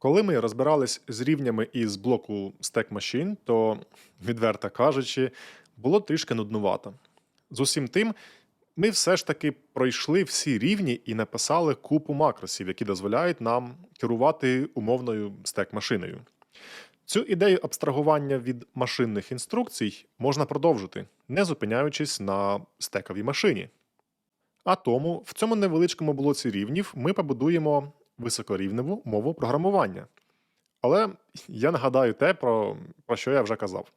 Коли ми розбирались з рівнями із блоку Stack Machine, то, відверто кажучи, було трішки нуднувато. З усім тим, ми все ж таки пройшли всі рівні і написали купу макросів, які дозволяють нам керувати умовною стек-машиною. Цю ідею абстрагування від машинних інструкцій можна продовжити, не зупиняючись на стековій машині. А тому в цьому невеличкому блоці рівнів ми побудуємо високорівневу мову програмування. Але я нагадаю те, про, про що я вже казав.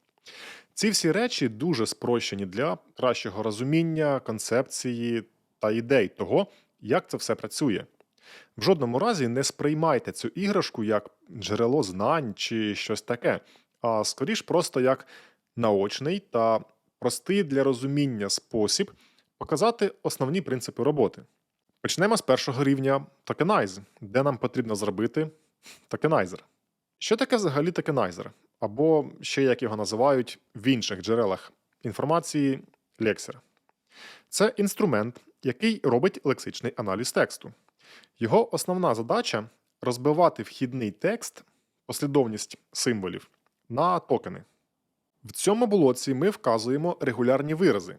Ці всі речі дуже спрощені для кращого розуміння, концепції та ідей того, як це все працює. В жодному разі не сприймайте цю іграшку як джерело знань чи щось таке, а скоріш просто як наочний та простий для розуміння спосіб показати основні принципи роботи. Почнемо з першого рівня Tokenize, де нам потрібно зробити токенайзер. Що таке взагалі токенайзер? Або ще як його називають в інших джерелах інформації лексер. Це інструмент, який робить лексичний аналіз тексту. Його основна задача розбивати вхідний текст, послідовність символів на токени. В цьому блоці ми вказуємо регулярні вирази,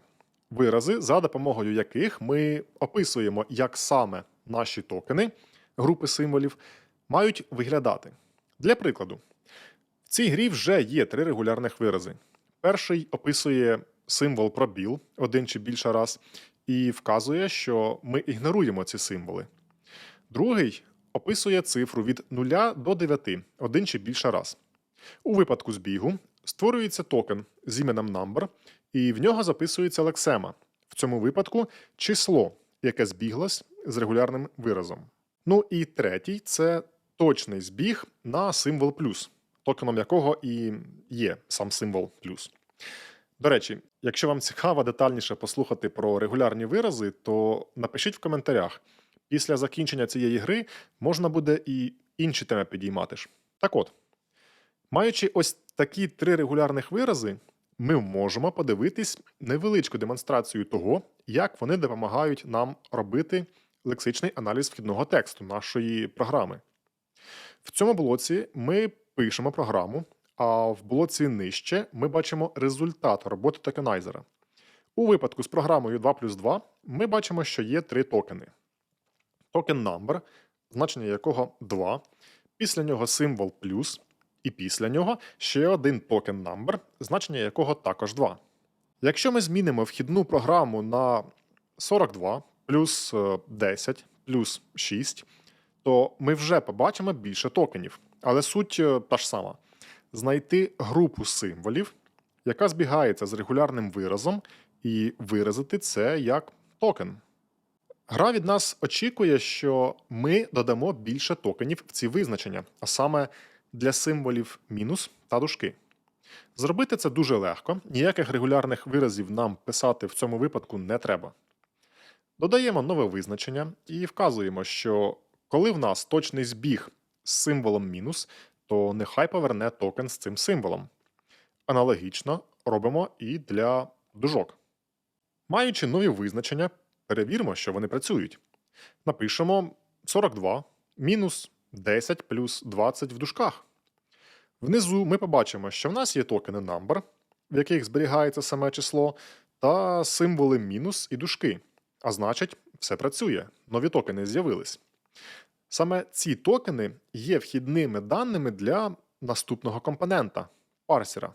вирази, за допомогою яких ми описуємо, як саме наші токени, групи символів, мають виглядати. Для прикладу, в цій грі вже є три регулярних вирази. Перший описує символ пробіл один чи більше раз і вказує, що ми ігноруємо ці символи. Другий описує цифру від 0 до 9 один чи більше раз. У випадку збігу створюється токен з іменем number, і в нього записується лексема. В цьому випадку число, яке збіглось з регулярним виразом. Ну і третій це точний збіг на символ плюс, токеном якого і є сам символ плюс. До речі, якщо вам цікаво детальніше послухати про регулярні вирази, то напишіть в коментарях. Після закінчення цієї гри можна буде і інші теми підіймати ж. Так от, маючи ось такі три регулярних вирази, ми можемо подивитись невеличку демонстрацію того, як вони допомагають нам робити лексичний аналіз вхідного тексту нашої програми. В цьому блоці ми пишемо програму, а в блоці нижче ми бачимо результат роботи токенайзера. У випадку з програмою 2 плюс 2 ми бачимо, що є три токени. Токен number, значення якого 2, після нього символ плюс, і після нього ще один токен number, значення якого також 2. Якщо ми змінимо вхідну програму на 42 плюс е, 10 плюс 6, то ми вже побачимо більше токенів. Але суть е, та ж сама: знайти групу символів, яка збігається з регулярним виразом, і виразити це як токен. Гра від нас очікує, що ми додамо більше токенів в ці визначення, а саме для символів мінус та дужки. Зробити це дуже легко, ніяких регулярних виразів нам писати в цьому випадку не треба. Додаємо нове визначення і вказуємо, що коли в нас точний збіг з символом мінус, то нехай поверне токен з цим символом. Аналогічно робимо і для дужок. Маючи нові визначення, перевіримо, що вони працюють. Напишемо 42 мінус 10 плюс 20 в дужках. Внизу ми побачимо, що в нас є токени number, в яких зберігається саме число, та символи мінус і дужки. А значить, все працює, нові токени з'явились. Саме ці токени є вхідними даними для наступного компонента парсера.